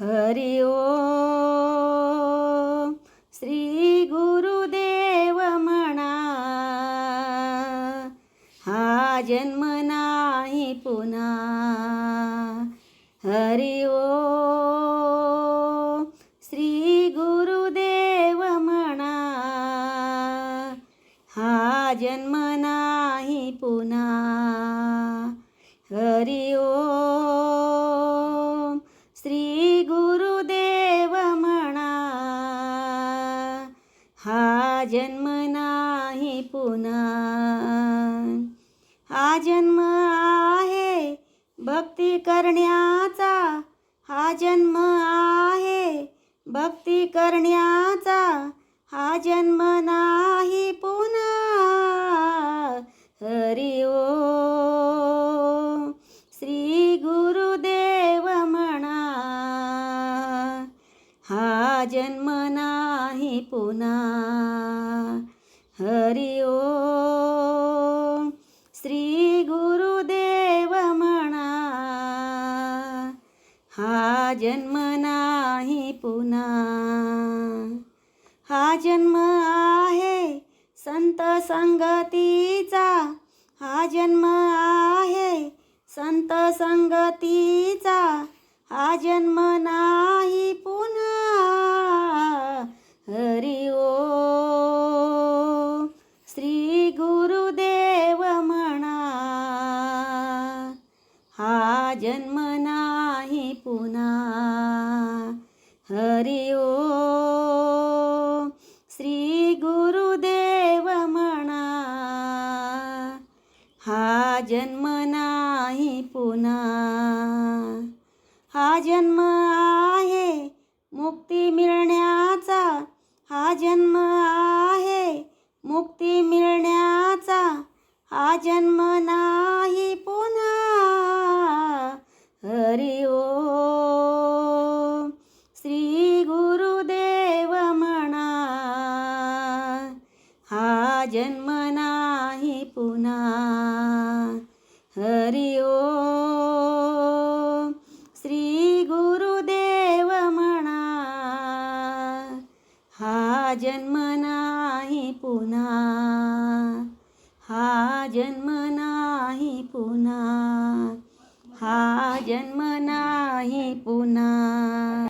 हरि ओ श्री गुरुदेव म्हणा हा जन्म नाही पुन्हा। हरि ओ श्री गुरुदेव म्हणा हा जन्म नाही पुन्हा। हरि ओम जन्म नाही पुन्हा. हा जन्म आहे भक्ती करण्याचा. हा जन्म आहे भक्ती करण्याचा. हा जन्म नाही पुन्हा. हा जन्म नाही पुन्हा. हरि ओ श्री गुरुदेव म्हणा. हा जन्म नाही पुन्हा. हा जन्म आहे संत संगतीचा. हा जन्म आहे संत संगतीचा. हा जन्म नाही देव म्हणा हा जन्म नाही पुन्हा. हरि श्री गुरुदेव म्हणा हा जन्म नाही पुन्हा. हा जन्म आहे मुक्ती मिळण्याचा हा जन्म आहे मुक्ती मिळण्या जन्म नाही पुन्हा. हरि ओ श्री गुरुदेव म्हणा. हा जन्म नाही पुन्हा. हरि ओ श्री गुरुदेव म्हणा. हा जन्म जन्म नाही पुन्हा. हा जन्म नाही पुन्हा.